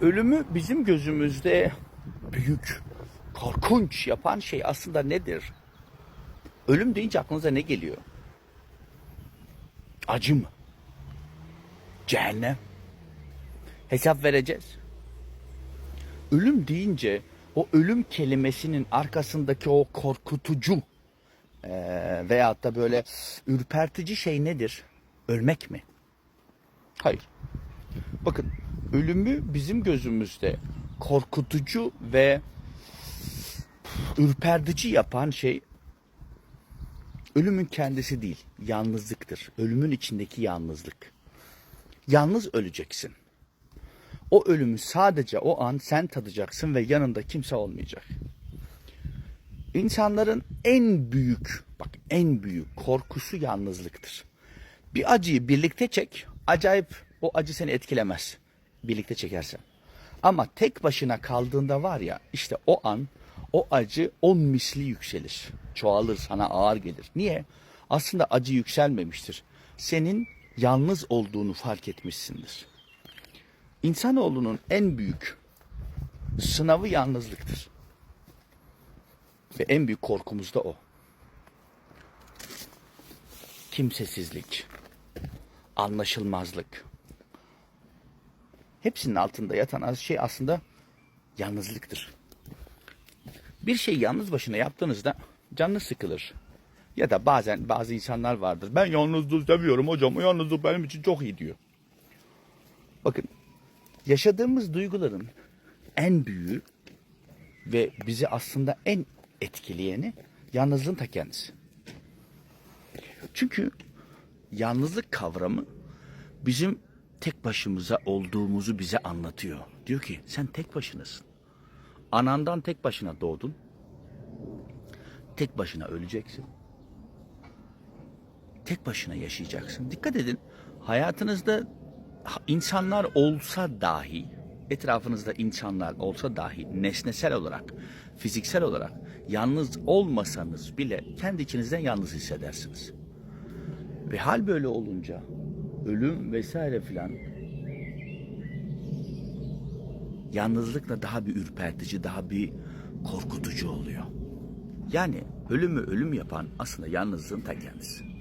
Ölümü bizim gözümüzde büyük, korkunç yapan şey aslında nedir? Ölüm deyince aklınıza ne geliyor? Acı mı? Cehennem? Hesap vereceğiz. Ölüm deyince o ölüm kelimesinin arkasındaki o korkutucu eee veyahut da böyle ürpertici şey nedir? Ölmek mi? Hayır. Bakın ölümü bizim gözümüzde korkutucu ve ürpertici yapan şey ölümün kendisi değil, yalnızlıktır. Ölümün içindeki yalnızlık. Yalnız öleceksin. O ölümü sadece o an sen tadacaksın ve yanında kimse olmayacak. İnsanların en büyük, bak en büyük korkusu yalnızlıktır. Bir acıyı birlikte çek, acayip o acı seni etkilemez. Birlikte çekersen. Ama tek başına kaldığında var ya, işte o an o acı on misli yükselir. Çoğalır, sana ağır gelir. Niye? Aslında acı yükselmemiştir. Senin yalnız olduğunu fark etmişsindir. İnsanoğlunun en büyük sınavı yalnızlıktır. Ve en büyük korkumuz da o. Kimsesizlik, anlaşılmazlık. Hepsinin altında yatan şey aslında yalnızlıktır. Bir şey yalnız başına yaptığınızda canınız sıkılır. Ya da bazen bazı insanlar vardır. Ben yalnızlığı seviyorum hocam. O yalnızlık benim için çok iyi diyor. Bakın yaşadığımız duyguların en büyüğü ve bizi aslında en etkileyeni yalnızlığın ta kendisi. Çünkü yalnızlık kavramı bizim tek başımıza olduğumuzu bize anlatıyor. Diyor ki sen tek başınasın. Anandan tek başına doğdun. Tek başına öleceksin. Tek başına yaşayacaksın. Dikkat edin. Hayatınızda insanlar olsa dahi, etrafınızda insanlar olsa dahi nesnesel olarak, fiziksel olarak yalnız olmasanız bile kendi içinizden yalnız hissedersiniz. Ve hal böyle olunca ölüm vesaire filan yalnızlıkla daha bir ürpertici, daha bir korkutucu oluyor. Yani ölümü ölüm yapan aslında yalnızlığın ta kendisi.